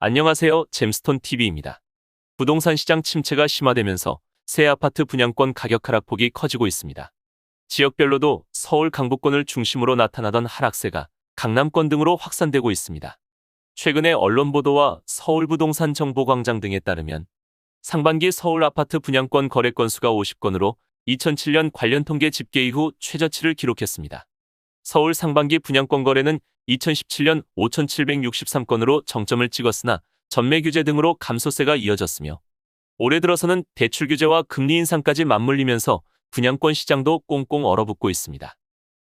안녕하세요. 잼스톤 TV입니다. 부동산 시장 침체가 심화되면서 새 아파트 분양권 가격 하락폭이 커지고 있습니다. 지역별로도 서울 강북권을 중심으로 나타나던 하락세가 강남권 등으로 확산되고 있습니다. 최근의 언론 보도와 서울 부동산 정보광장 등에 따르면 상반기 서울 아파트 분양권 거래 건수가 50건으로 2007년 관련 통계 집계 이후 최저치를 기록했습니다. 서울 상반기 분양권 거래는 2017년 5,763건으로 정점을 찍었으나 전매 규제 등으로 감소세가 이어졌으며 올해 들어서는 대출 규제와 금리 인상까지 맞물리면서 분양권 시장도 꽁꽁 얼어붙고 있습니다.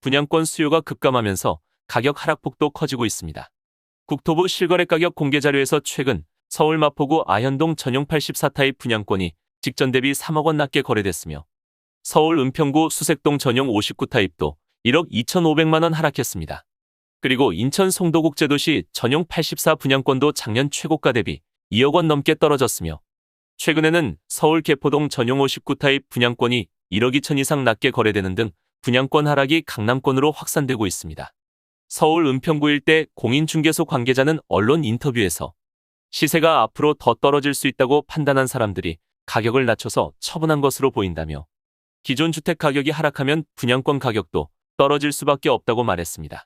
분양권 수요가 급감하면서 가격 하락폭도 커지고 있습니다. 국토부 실거래 가격 공개 자료에서 최근 서울 마포구 아현동 전용 84타입 분양권이 직전 대비 3억 원 낮게 거래됐으며 서울 은평구 수색동 전용 59타입도 1억 2,500만 원 하락했습니다. 그리고 인천 송도국제도시 전용 84 분양권도 작년 최고가 대비 2억 원 넘게 떨어졌으며 최근에는 서울 개포동 전용 59타입 분양권이 1억 2천 이상 낮게 거래되는 등 분양권 하락이 강남권으로 확산되고 있습니다. 서울 은평구 일대 공인중개소 관계자는 언론 인터뷰에서 시세가 앞으로 더 떨어질 수 있다고 판단한 사람들이 가격을 낮춰서 처분한 것으로 보인다며 기존 주택 가격이 하락하면 분양권 가격도 떨어질 수밖에 없다고 말했습니다.